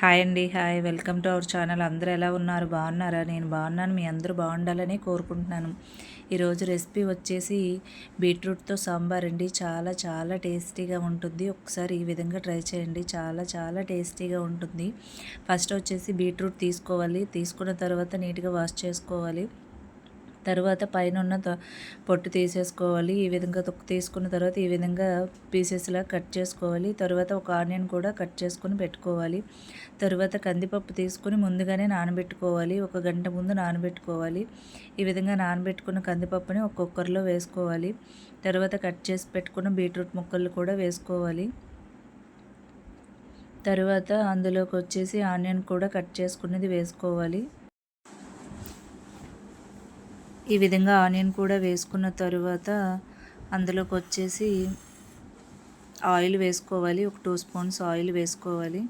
Hi అండి hi. Welcome to our channel. అందరూ ఎలా ఉన్నారు? బాగున్నారా? నేను బాగున్నాను. మీ అందరూ బాగుండాలని కోరుకుంటున్నాను. ఈరోజు రెసిపీ వచ్చేసి బీట్రూట్తో సాంబార్ అండి. చాలా చాలా టేస్టీగా ఉంటుంది. ఒకసారి ఈ విధంగా ట్రై చేయండి. చాలా చాలా టేస్టీగా ఉంటుంది. ఫస్ట్ వచ్చేసి బీట్రూట్ తీసుకోవాలి. తీసుకున్న తర్వాత నీట్గా వాష్ చేసుకోవాలి. తర్వాత పైన ఉన్న పొట్టు తీసేసుకోవాలి. ఈ విధంగా తొక్కు తీసుకున్న తర్వాత ఈ విధంగా పీసెస్లా కట్ చేసుకోవాలి. తర్వాత ఒక ఆనియన్ కూడా కట్ చేసుకుని పెట్టుకోవాలి. తర్వాత కందిపప్పు తీసుకొని ముందుగానే నానబెట్టుకోవాలి. ఒక గంట ముందు నానబెట్టుకోవాలి. ఈ విధంగా నానబెట్టుకున్న కందిపప్పుని ఒక కుక్కర్లో వేసుకోవాలి. తర్వాత కట్ చేసి పెట్టుకున్న బీట్రూట్ ముక్కలు కూడా వేసుకోవాలి. తర్వాత అందులోకి వచ్చేసి ఆనియన్ కూడా కట్ చేసుకునేది వేసుకోవాలి. ఈ విధంగా ఆనియన్ కూడా వేసుకున్న తరువాత అందులోకి వచ్చేసి ఆయిల్ వేసుకోవాలి. ఒక టూ స్పూన్స్ ఆయిల్ వేసుకోవాలి.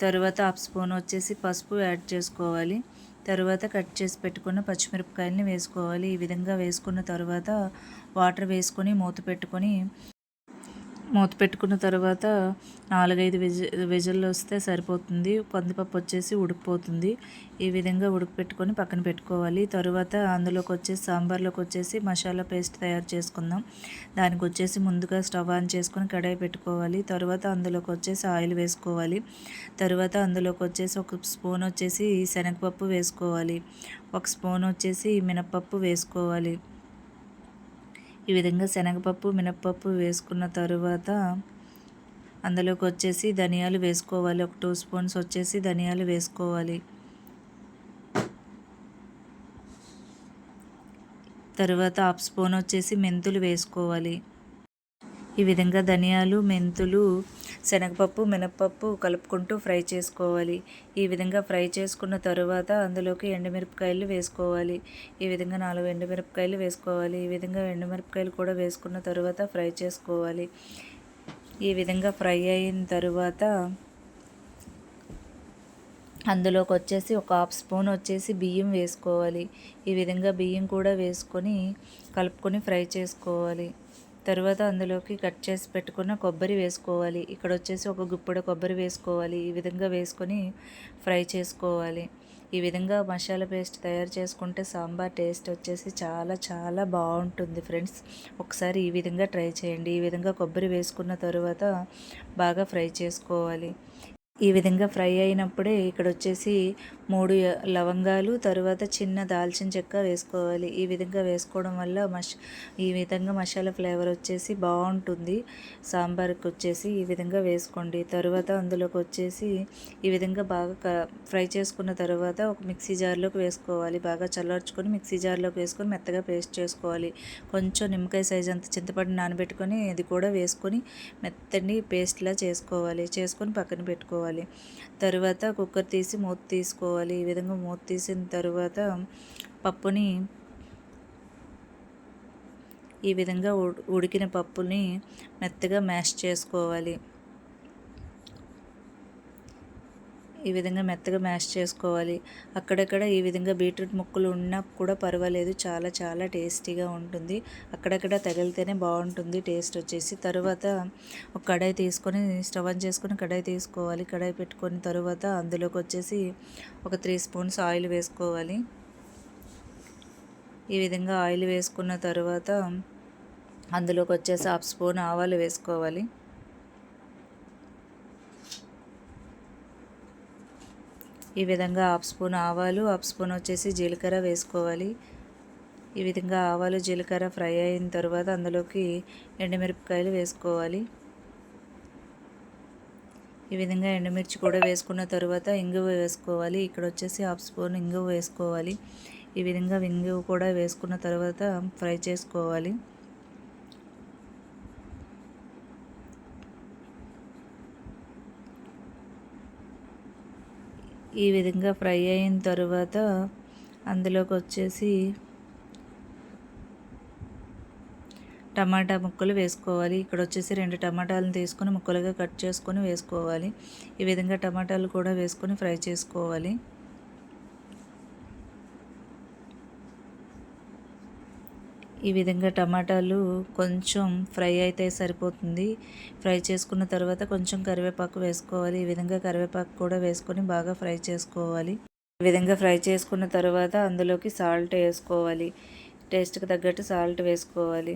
తర్వాత హాఫ్ స్పూన్ వచ్చేసి పసుపు యాడ్ చేసుకోవాలి. తర్వాత కట్ చేసి పెట్టుకున్న పచ్చిమిరపకాయలని వేసుకోవాలి. ఈ విధంగా వేసుకున్న తర్వాత వాటర్ వేసుకొని మూత పెట్టుకొని మూత పెట్టుకున్న తర్వాత నాలుగైదు విజ విజల్లు వస్తే సరిపోతుంది. కందిపప్పు వచ్చేసి ఉడికిపోతుంది. ఈ విధంగా ఉడికిపెట్టుకొని పక్కన పెట్టుకోవాలి. తరువాత అందులోకి వచ్చేసి సాంబార్లోకి వచ్చేసి మసాలా పేస్ట్ తయారు చేసుకుందాం. దానికి వచ్చేసి ముందుగా స్టవ్ ఆన్ చేసుకొని కడాయి పెట్టుకోవాలి. తర్వాత అందులోకి వచ్చేసి ఆయిల్ వేసుకోవాలి. తర్వాత అందులోకి వచ్చేసి ఒక స్పూన్ వచ్చేసి శనగపప్పు వేసుకోవాలి. ఒక స్పూన్ వచ్చేసి మినప్పప్పు వేసుకోవాలి. ఈ విధంగా శనగపప్పు మినప్పప్పు వేసుకున్న తరువాత అందులోకి వచ్చేసి ధనియాలు వేసుకోవాలి. ఒక టూ స్పూన్స్ వచ్చేసి ధనియాలు వేసుకోవాలి. తర్వాత హాఫ్ స్పూన్ వచ్చేసి మెంతులు వేసుకోవాలి. ఈ విధంగా ధనియాలు మెంతులు శనగపప్పు మినప్పప్పు కలుపుకుంటూ ఫ్రై చేసుకోవాలి. ఈ విధంగా ఫ్రై చేసుకున్న తరువాత అందులోకి ఎండుమిరపకాయలు వేసుకోవాలి. ఈ విధంగా నాలుగు ఎండుమిరపకాయలు వేసుకోవాలి. ఈ విధంగా ఎండుమిరపకాయలు కూడా వేసుకున్న తరువాత ఫ్రై చేసుకోవాలి. ఈ విధంగా ఫ్రై అయిన తరువాత అందులోకి వచ్చేసి ఒక హాఫ్ స్పూన్ వచ్చేసి బియ్యం వేసుకోవాలి. ఈ విధంగా బియ్యం కూడా వేసుకొని కలుపుకొని ఫ్రై చేసుకోవాలి. తర్వాత అందులోకి కట్ చేసి పెట్టుకున్న కొబ్బరి వేసుకోవాలి. ఇక్కడ వచ్చేసి ఒక గుప్పెడు కొబ్బరి వేసుకోవాలి. ఈ విధంగా వేసుకొని ఫ్రై చేసుకోవాలి. ఈ విధంగా మసాలా పేస్ట్ తయారు చేసుకుంటే సాంబార్ టేస్ట్ వచ్చేసి చాలా చాలా బాగుంటుంది ఫ్రెండ్స్. ఒకసారి ఈ విధంగా ట్రై చేయండి. ఈ విధంగా కొబ్బరి వేసుకున్న తర్వాత బాగా ఫ్రై చేసుకోవాలి. ఈ విధంగా ఫ్రై అయినప్పుడే ఇక్కడ వచ్చేసి మూడు లవంగాలు తరువాత చిన్న దాల్చిన చెక్క వేసుకోవాలి. ఈ విధంగా వేసుకోవడం వల్ల మష ఈ విధంగా మసాలా ఫ్లేవర్ వచ్చేసి బాగుంటుంది. సాంబార్కి వచ్చేసి ఈ విధంగా వేసుకోండి. తరువాత అందులోకి వచ్చేసి ఈ విధంగా బాగా ఫ్రై చేసుకున్న తర్వాత ఒక మిక్సీ జార్లోకి వేసుకోవాలి. బాగా చల్లార్చుకొని మిక్సీ జార్లోకి వేసుకొని మెత్తగా పేస్ట్ చేసుకోవాలి. కొంచెం నిమ్మకాయ సైజ్ అంత చింతపండు నానబెట్టుకొని ఇది కూడా వేసుకొని మెత్తని పేస్ట్లా చేసుకోవాలి. చేసుకొని పక్కన పెట్టుకోవాలి. తరువాత కుక్కర్ తీసి మూత తీసుకోవాలి. ఈ విధంగా మూత తీసిన తరువాత పప్పుని ఈ విధంగా ఉడికిన పప్పుని మెత్తగా మ్యాష్ చేసుకోవాలి. ఈ విధంగా మెత్తగా మ్యాష్ చేసుకోవాలి. అక్కడక్కడ ఈ విధంగా బీట్రూట్ ముక్కలు ఉన్నా కూడా పర్వాలేదు. చాలా చాలా టేస్టీగా ఉంటుంది. అక్కడక్కడ తగిలితేనే బాగుంటుంది. టేస్ట్ వచ్చేసి తర్వాత ఒక కడాయి తీసుకొని స్టవ్ ఆన్ చేసుకొని కడాయి తీసుకోవాలి. కడాయి పెట్టుకొని తర్వాత అందులోకి వచ్చేసి ఒక త్రీ స్పూన్స్ ఆయిల్ వేసుకోవాలి. ఈ విధంగా ఆయిల్ వేసుకున్న తర్వాత అందులోకి వచ్చేసి హాఫ్ స్పూన్ ఆవాలు వేసుకోవాలి. ఈ విధంగా హాఫ్ స్పూన్ ఆవాలు హాఫ్ స్పూన్ వచ్చేసి జీలకర్ర వేసుకోవాలి. ఈ విధంగా ఆవాలు జీలకర్ర ఫ్రై అయిన తర్వాత అందులోకి ఎండుమిరపకాయలు వేసుకోవాలి. ఈ విధంగా ఎండుమిర్చి కూడా వేసుకున్న తర్వాత ఇంగువ వేసుకోవాలి. ఇక్కడ వచ్చేసి హాఫ్ స్పూన్ ఇంగువ వేసుకోవాలి. ఈ విధంగా ఇంగువ కూడా వేసుకున్న తర్వాత ఫ్రై చేసుకోవాలి. ఈ విధంగా ఫ్రై అయిన తర్వాత అందులోకి వచ్చేసి టమాటా ముక్కలు వేసుకోవాలి. ఇక్కడ వచ్చేసి రెండు టమాటాలను తీసుకొని ముక్కలుగా కట్ చేసుకొని వేసుకోవాలి. ఈ విధంగా టమాటాలు కూడా వేసుకొని ఫ్రై చేసుకోవాలి. ఈ విధంగా టమాటాలు కొంచెం ఫ్రై అయితే సరిపోతుంది. ఫ్రై చేసుకున్న తర్వాత కొంచెం కరివేపాకు వేసుకోవాలి. ఈ విధంగా కరివేపాకు కూడా వేసుకొని బాగా ఫ్రై చేసుకోవాలి. ఈ విధంగా ఫ్రై చేసుకున్న తర్వాత అందులోకి సాల్ట్ వేసుకోవాలి. టేస్ట్కి తగ్గట్టు సాల్ట్ వేసుకోవాలి.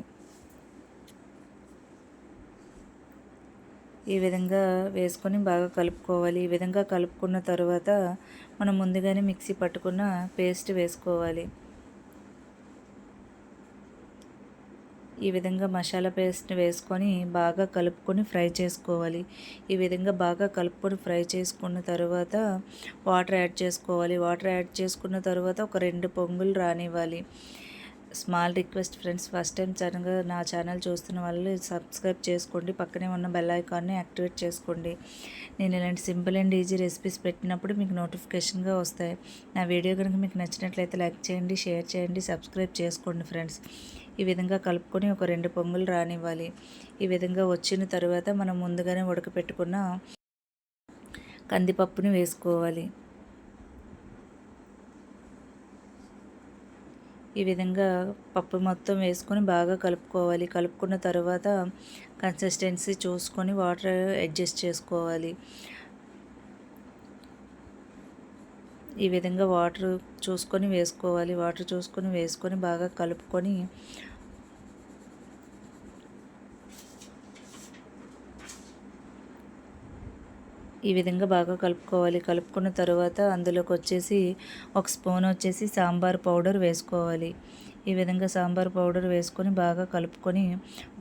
ఈ విధంగా వేసుకొని బాగా కలుపుకోవాలి. ఈ విధంగా కలుపుకున్న తర్వాత మనం ముందుగానే మిక్సీ పట్టుకున్న పేస్ట్ వేసుకోవాలి. ఈ విధంగా మసాలా పేస్ట్ వేసుకొని బాగా కలుపుకొని ఫ్రై చేసుకోవాలి. ఈ విధంగా బాగా కలుపుకొని ఫ్రై చేసుకున్న తర్వాత వాటర్ యాడ్ చేసుకోవాలి. వాటర్ యాడ్ చేసుకున్న తర్వాత ఒక రెండు పొంగులు రానివ్వాలి. Small request friends first time ఛానల్గా నా ఛానల్ చూస్తున్న వాళ్ళు సబ్స్క్రైబ్ చేసుకోండి. పక్కనే ఉన్న బెల్ ఐకాన్ని యాక్టివేట్ చేసుకోండి. నేను ఇలాంటి సింపుల్ అండ్ ఈజీ రెసిపీస్ పెట్టినప్పుడు మీకు నోటిఫికేషన్గా వస్తాయి. నా వీడియో కనుక మీకు నచ్చినట్లయితే లైక్ చేయండి షేర్ చేయండి సబ్స్క్రైబ్ చేసుకోండి ఫ్రెండ్స్ ఈ విధంగా కలుపుకొని ఒక రెండు పొంగులు రానివ్వాలి. ఈ విధంగా వచ్చిన తర్వాత మనం ముందుగానే ఉడకపెట్టుకున్న కందిపప్పుని వేసుకోవాలి. ఈ విధంగా పప్పు మొత్తం వేసుకొని బాగా కలుపుకోవాలి. కలుపుకున్న తర్వాత కన్సిస్టెన్సీ చూసుకొని వాటర్ అడ్జస్ట్ చేసుకోవాలి. ఈ విధంగా వాటర్ చూసుకొని వేసుకోవాలి. వాటర్ చూసుకొని వేసుకొని బాగా కలుపుకొని ఈ విధంగా బాగా కలుపుకోవాలి. కలుపుకున్న తర్వాత అందులోకి వచ్చేసి ఒక స్పూన్ వచ్చేసి సాంబార్ పౌడర్ వేసుకోవాలి. ఈ విధంగా సాంబార్ పౌడర్ వేసుకొని బాగా కలుపుకొని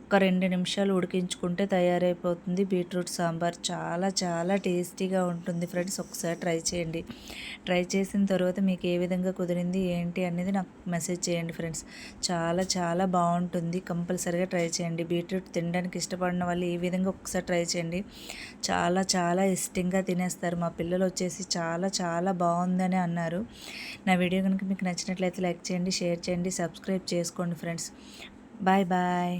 ఒక రెండు నిమిషాలు ఉడికించుకుంటే తయారైపోతుంది. బీట్రూట్ సాంబార్ చాలా చాలా టేస్టీగా ఉంటుంది. ఫ్రెండ్స్ ఒకసారి ట్రై చేయండి. ట్రై చేసిన తర్వాత మీకు ఏ విధంగా కుదిరింది ఏంటి అనేది నాకు మెసేజ్ చేయండి ఫ్రెండ్స్. చాలా చాలా బాగుంటుంది. కంపల్సరీగా ట్రై చేయండి. బీట్రూట్ తినడానికి ఇష్టపడిన వాళ్ళు ఈ విధంగా ఒకసారి ట్రై చేయండి. చాలా చాలా ఇష్టంగా తినేస్తారు. మా పిల్లలు వచ్చేసి చాలా చాలా బాగుందని అన్నారు. నా వీడియో కనుక మీకు నచ్చినట్లయితే లైక్ చేయండి షేర్ చేయండి సబ్స్క్రైబ్ చేసుకోండి ఫ్రెండ్స్. Bye bye.